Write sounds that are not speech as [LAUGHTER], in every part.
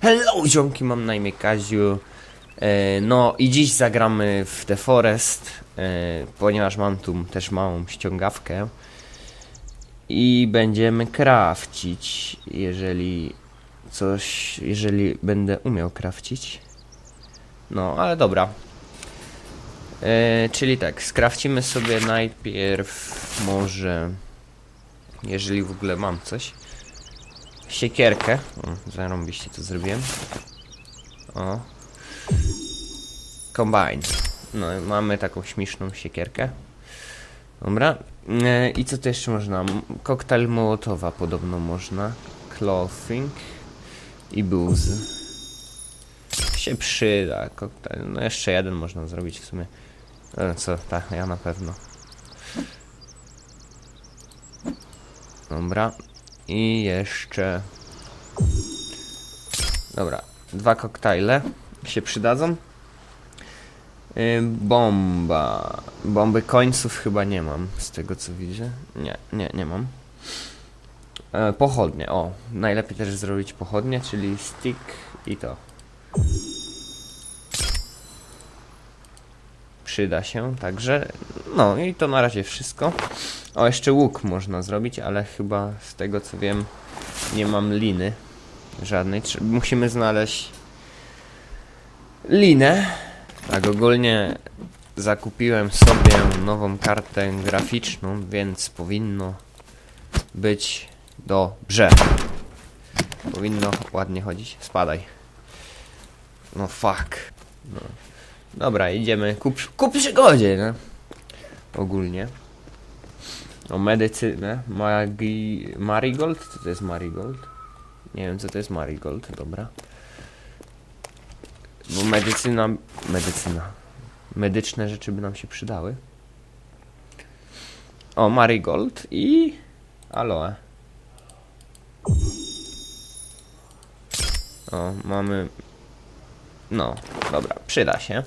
Hello, ziomki, mam na imię Kaziu. E, no i dziś zagramy w The Forest, e, ponieważ mam tu też małą ściągawkę. I będziemy krawcić, jeżeli coś, jeżeli będę umiał krawcić. No, ale dobra. E, czyli tak, skrawcimy sobie najpierw może, jeżeli w ogóle mam coś, siekierkę. Zarąbiście to zrobiłem. O. Combine. No, mamy taką śmieszną siekierkę. Dobra. E, I co tu jeszcze można? Koktajl Mołotowa podobno można. Clothing. I booze. Się przyda. Koktajl. No jeszcze jeden można zrobić w sumie. E, co? Tak, ja na pewno. Dobra. I jeszcze... Dobra, dwa koktajle się przydadzą. Yy, bomba. Bomby końców chyba nie mam, z tego co widzę. Nie, nie, nie mam. E, pochodnie, o. Najlepiej też zrobić pochodnie, czyli stick i to. Przyda się, także. No i to na razie wszystko. O, jeszcze łuk można zrobić, ale chyba z tego co wiem nie mam liny żadnej. Musimy znaleźć linę. Tak, ogólnie zakupiłem sobie nową kartę graficzną, więc powinno być dobrze. Powinno ładnie chodzić. Spadaj. No fuck. No. Dobra, idziemy ku, ku przygodzie, no. Ogólnie. O medycynę. Magi... Marigold? Co to jest Marigold? Nie wiem co to jest Marigold, dobra. Bo medycyna... Medycyna. Medyczne rzeczy by nam się przydały. O, Marigold i... Aloe. O, mamy... No, dobra, przyda się.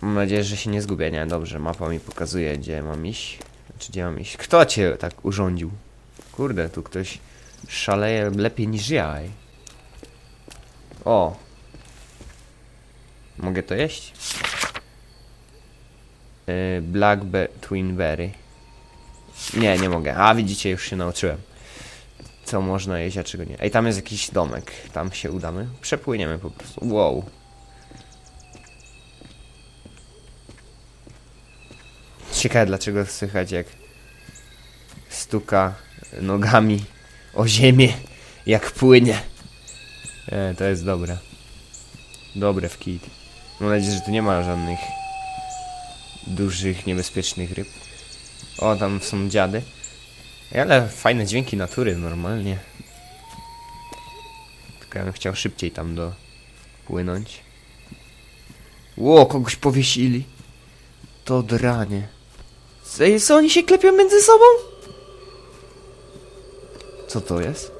Mam nadzieję, że się nie zgubię. Nie, dobrze, mapa mi pokazuje, gdzie mam iść. Znaczy, gdzie mam iść. Kto cię tak urządził? Kurde, tu ktoś szaleje lepiej niż ja. Ej. O. Mogę to jeść? Yy, Black Be Twin Berry. Nie, nie mogę. A, widzicie, już się nauczyłem. Co można jeść, a czego nie. Ej, tam jest jakiś domek. Tam się udamy. Przepłyniemy po prostu. Wow. Ciekawe dlaczego słychać jak stuka nogami o ziemię, jak płynie. E, to jest dobre. Dobre w kit. Mam nadzieję, że tu nie ma żadnych dużych, niebezpiecznych ryb. O, tam są dziady. Ale fajne dźwięki natury normalnie. Tylko ja bym chciał szybciej tam do płynąć. Ło, kogoś powiesili. To dranie. Co oni się klepią między sobą? Co to jest?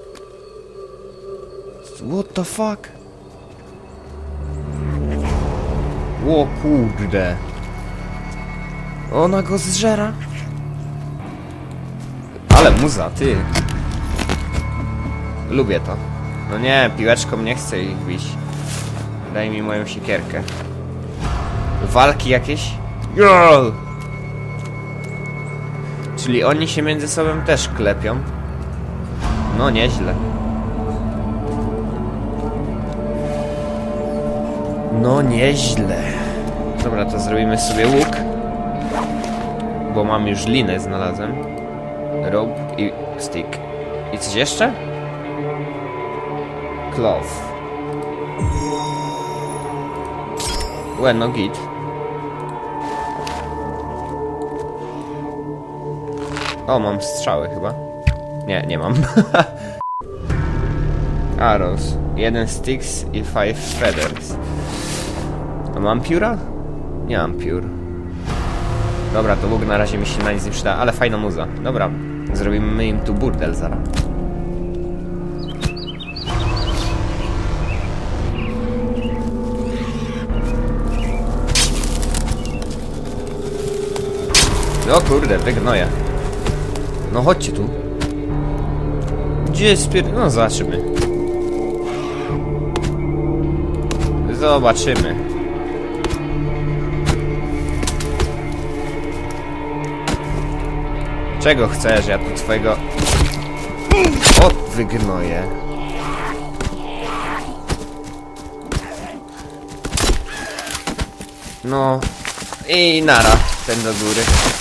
What the fuck? O kurde. Ona go zżera. Ale muza, ty. Lubię to. No nie, piłeczką nie chcę ich bić. Daj mi moją siekierkę. Walki jakieś? Yo! Czyli oni się między sobą też klepią. No nieźle. No nieźle. Dobra, to zrobimy sobie łuk. Bo mam już linę znalazłem. Rope i stick. I coś jeszcze? Cloth. Łe, no git. O, mam strzały chyba. Nie, nie mam. [LAUGHS] Arrows. Jeden sticks i five feathers. A mam pióra? Nie mam piór. Dobra, to łuk na razie mi się na nic nie przyda, ale fajna muza. Dobra, zrobimy im tu burdel zaraz. O kurde, te gnoje. No chodźcie tu. Gdzie jest pier... No zobaczymy. Zobaczymy. Czego chcesz? Ja tu twojego... O, wygnoję. No i nara, ten do góry.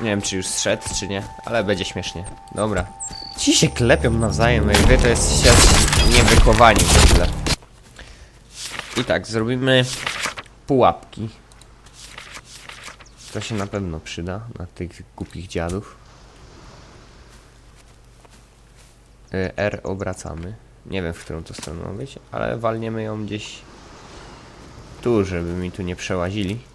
Nie wiem, czy już zszedł, czy nie, ale będzie śmiesznie. Dobra. Ci się klepią nawzajem, i wy to jesteście niewychowani w ogóle. I tak, zrobimy pułapki. To się na pewno przyda na tych głupich dziadów. Y, R obracamy. Nie wiem, w którą to stronę być, ale walniemy ją gdzieś tu, żeby mi tu nie przełazili.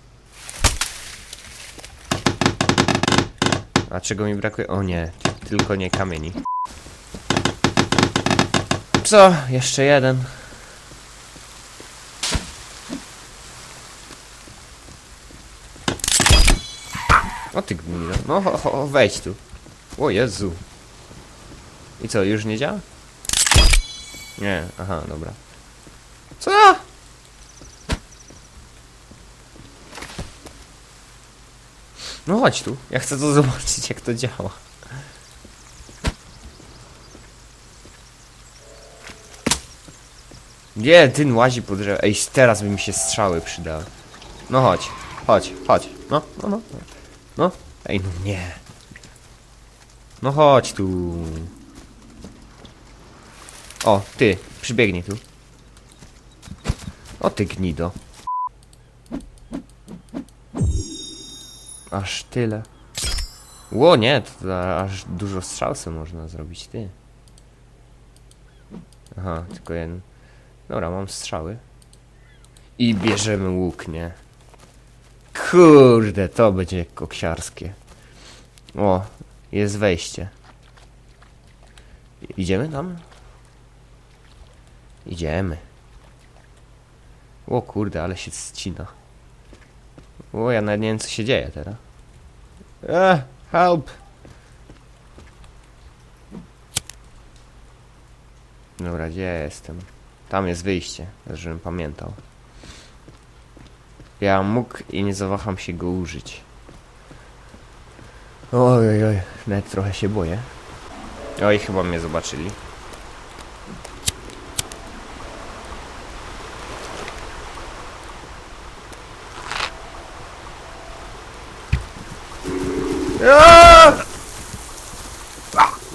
A czego mi brakuje? O nie, ty- tylko nie kamieni. Co? Jeszcze jeden. O ty gnido. No ho, ho, wejdź tu. O Jezu. I co, już nie działa? Nie, aha, dobra. Co? No chodź tu. Ja chcę to [LAUGHS] zobaczyć, jak to działa. Nie, ten łazi po drzewie. Ej, teraz by mi się strzały przydały. No chodź, chodź, chodź. No, no, no. No, ej, no nie. No chodź tu. O, ty, przybiegnij tu. O ty gnido. Aż tyle. Ło, nie, to, aż dużo strzał sobie można zrobić, ty. Aha, tylko jeden. Dobra, mam strzały. I bierzemy łuk, nie? Kurde, to będzie koksiarskie. O, jest wejście. Idziemy tam? Idziemy. O kurde, ale się ccina. O, ja nawet nie wiem co się dzieje teraz. Eh, help! Dobra, gdzie ja jestem? Tam jest wyjście, żebym pamiętał. Ja mógł i nie zawaham się go użyć. Oj, oj, oj, nawet trochę się boję. Oj, chyba mnie zobaczyli.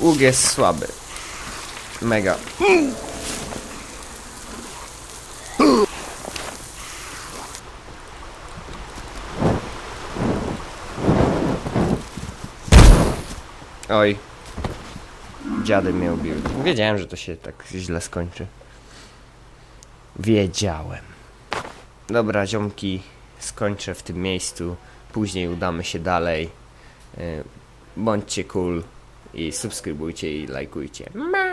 Łuk jest słaby. Mega. Oj. Dziady mnie ubiły. Wiedziałem, że to się tak źle skończy. Wiedziałem. Dobra, ziomki, skończę w tym miejscu. Później udamy się dalej. E, Bądźcie cool i subskrybujcie i lajkujcie. Ma.